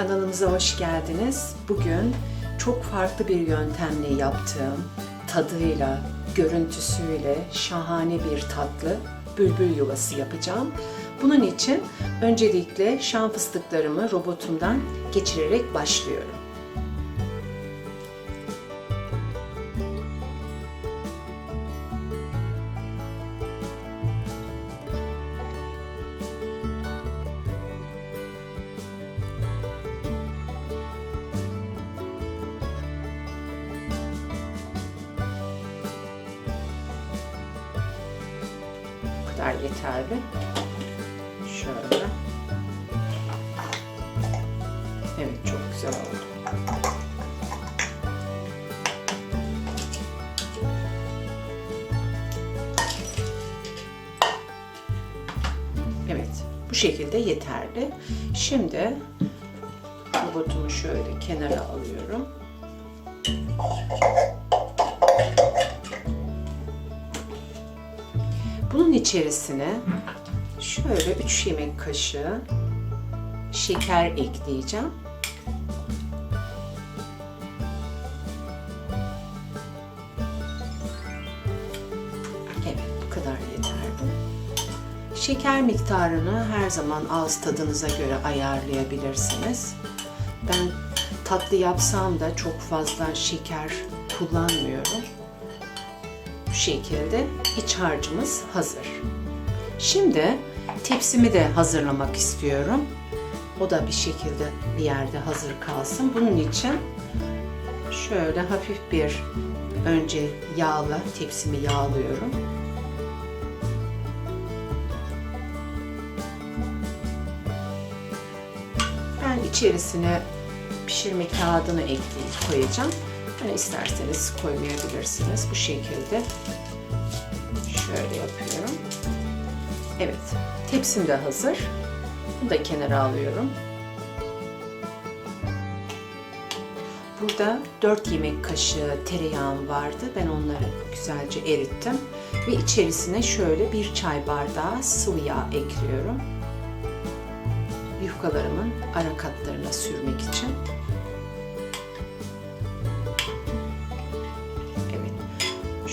Kanalımıza hoş geldiniz. Bugün çok farklı bir yöntemle yaptığım, tadıyla, görüntüsüyle şahane bir tatlı bülbül yuvası yapacağım. Bunun için öncelikle şan fıstıklarımı robotumdan geçirerek başlıyorum. Yeterli. Şöyle. Evet çok güzel oldu. Evet bu şekilde yeterli. Şimdi robotumu şöyle kenara alıyorum. Bunun içerisine şöyle 3 yemek kaşığı şeker ekleyeceğim. Şeker miktarını her zaman ağız tadınıza göre ayarlayabilirsiniz. Ben tatlı yapsam da çok fazla şeker kullanmıyorum. Bu şekilde iç harcımız hazır. Şimdi tepsimi de hazırlamak istiyorum. O da bir şekilde bir yerde hazır kalsın. Bunun için şöyle hafif bir önce yağla tepsimi yağlıyorum. Ben içerisine pişirme kağıdını ekleyip koyacağım. Hani isterseniz koymayabilirsiniz. Bu şekilde şöyle yapıyorum. Evet, tepsim de hazır. Bunu da kenara alıyorum. Burada 4 yemek kaşığı tereyağım vardı. Ben onları güzelce erittim. Ve içerisine şöyle bir çay bardağı sıvı yağ ekliyorum. Yufkalarımın ara katlarına sürmek için.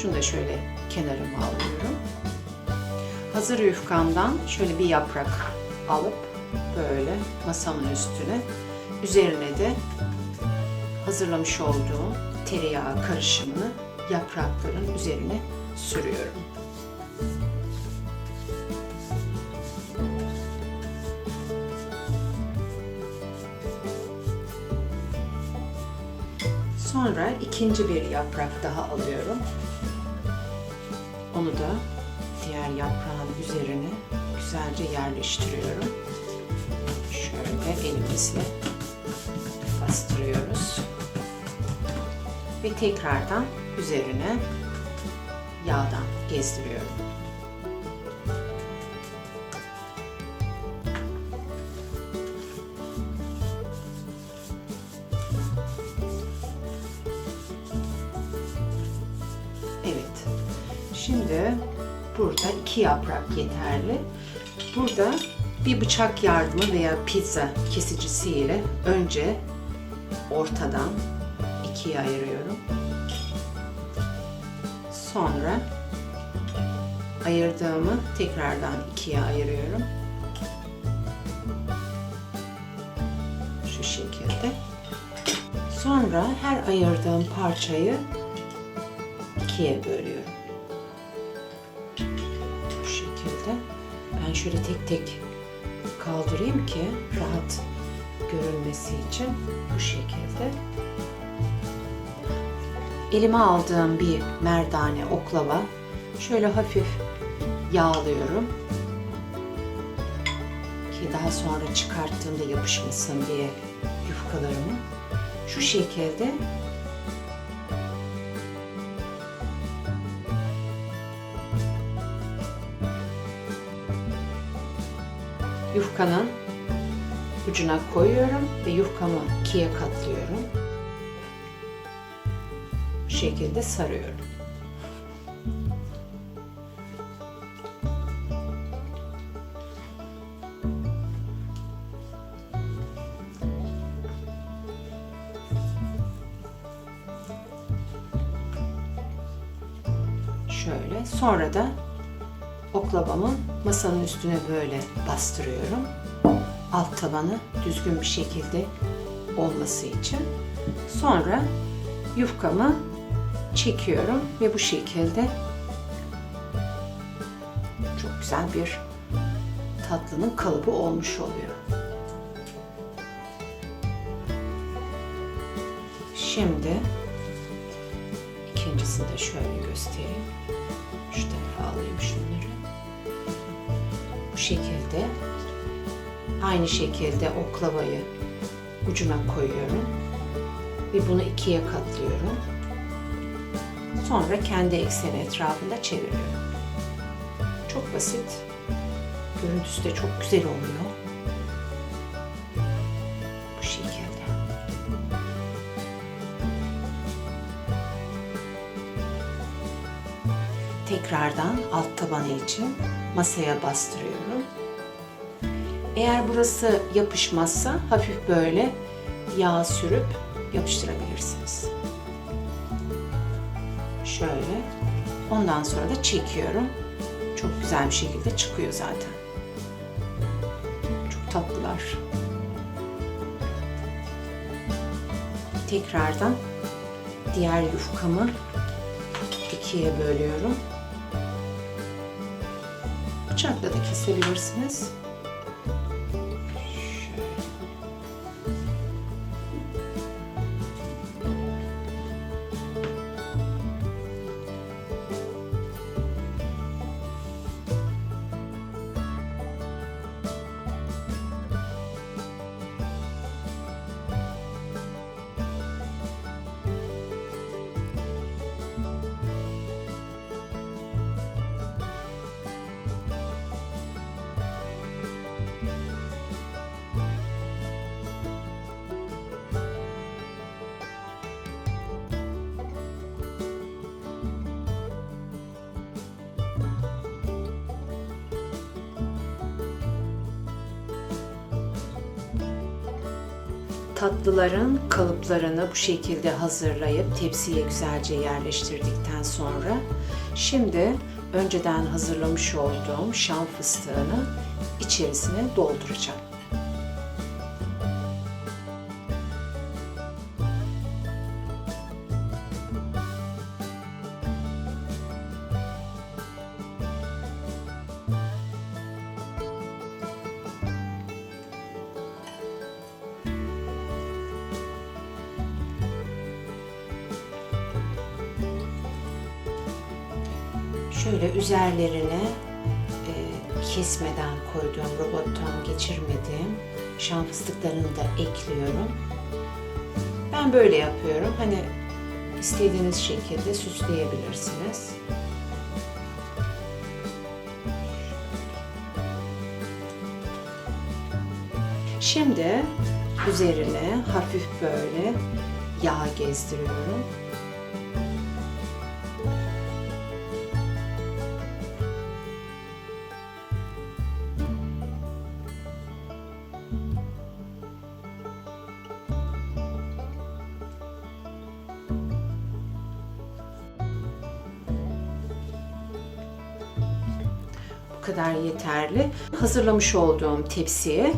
Şunu da şöyle kenarıma alıyorum. Hazır yufkamdan şöyle bir yaprak alıp böyle masamın üstüne üzerine de hazırlamış olduğum tereyağı karışımını yaprakların üzerine sürüyorum. Sonra ikinci bir yaprak daha alıyorum. Onu da diğer yaprağın üzerine güzelce yerleştiriyorum. Şöyle elimizle bastırıyoruz. Ve tekrardan üzerine yağdan gezdiriyorum. Şimdi burada iki yaprak yeterli. Burada bir bıçak yardımı veya pizza kesicisiyle önce ortadan ikiye ayırıyorum. Sonra ayırdığımı tekrardan ikiye ayırıyorum. Şu şekilde. Sonra her ayırdığım parçayı ikiye bölüyorum. Ben şöyle tek tek kaldırayım ki rahat görülmesi için bu şekilde. Elime aldığım bir merdane oklava. Şöyle hafif yağlıyorum. Ki daha sonra çıkarttığımda yapışmasın diye yufkalarımı. Şu şekilde yufkanın ucuna koyuyorum ve yufkamı ikiye katlıyorum. Bu şekilde sarıyorum. Şöyle sonra da oklavamı masanın üstüne böyle bastırıyorum. Alt tabanı düzgün bir şekilde olması için. Sonra yufkamı çekiyorum ve bu şekilde çok güzel bir tatlının kalıbı olmuş oluyor. Şimdi ikincisini de şöyle göstereyim. Şu tarafa alayım şunları. Şekilde aynı şekilde oklavayı ucuna koyuyorum ve bunu ikiye katlıyorum. Sonra kendi ekseni etrafında çeviriyorum. Çok basit. Görüntüsü de çok güzel oluyor. Bu şekilde. Tekrardan alt tabanı için masaya bastırıyorum. Eğer burası yapışmazsa hafif böyle yağ sürüp yapıştırabilirsiniz. Şöyle. Ondan sonra da çekiyorum. Çok güzel bir şekilde çıkıyor zaten. Çok tatlılar. Tekrardan diğer yufkamı ikiye bölüyorum. Bıçakla da kesebilirsiniz. Tatlıların kalıplarını bu şekilde hazırlayıp tepsiye güzelce yerleştirdikten sonra şimdi önceden hazırlamış olduğum şam fıstığını içerisine dolduracağım. Şöyle üzerlerine e, kesmeden koyduğum, robottan geçirmediğim şan fıstıklarını da ekliyorum. Ben böyle yapıyorum. Hani istediğiniz şekilde süsleyebilirsiniz. Şimdi üzerine hafif böyle yağ gezdiriyorum. Kadar yeterli. Hazırlamış olduğum tepsiye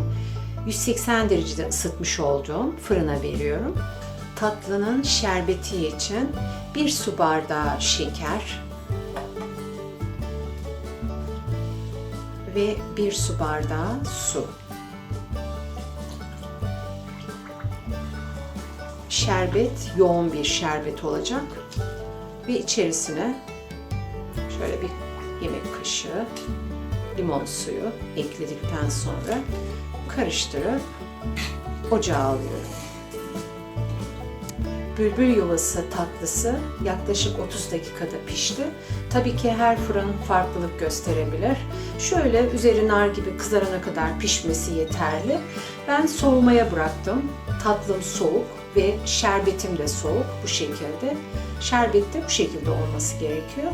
180 derecede ısıtmış olduğum fırına veriyorum. Tatlının şerbeti için bir su bardağı şeker ve bir su bardağı su. Şerbet yoğun bir şerbet olacak ve içerisine şöyle bir yemek kaşığı limon suyu ekledikten sonra karıştırıp ocağa alıyorum. Bülbül yuvası tatlısı yaklaşık 30 dakikada pişti. Tabii ki her fırın farklılık gösterebilir. Şöyle üzeri nar gibi kızarana kadar pişmesi yeterli. Ben soğumaya bıraktım. Tatlım soğuk ve şerbetim de soğuk bu şekilde. Şerbet de bu şekilde olması gerekiyor.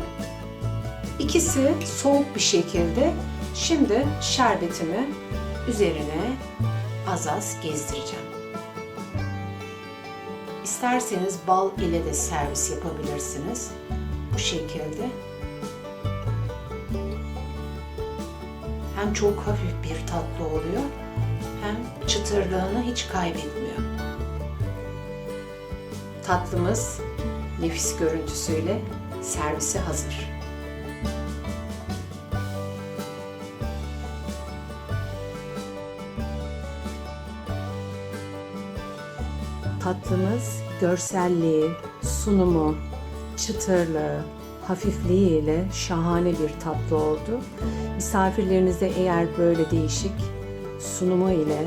İkisi soğuk bir şekilde. Şimdi şerbetimi üzerine az az gezdireceğim. İsterseniz bal ile de servis yapabilirsiniz. Bu şekilde. Hem çok hafif bir tatlı oluyor hem çıtırlığını hiç kaybetmiyor. Tatlımız nefis görüntüsüyle servise hazır. Tatlımız görselliği, sunumu, çıtırlığı, hafifliğiyle şahane bir tatlı oldu. Misafirlerinize eğer böyle değişik sunumu ile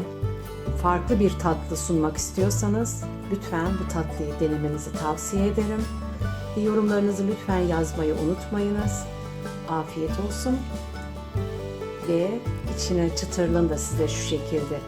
farklı bir tatlı sunmak istiyorsanız lütfen bu tatlıyı denemenizi tavsiye ederim. Yorumlarınızı lütfen yazmayı unutmayınız. Afiyet olsun. Ve içine çıtırlığını da size şu şekilde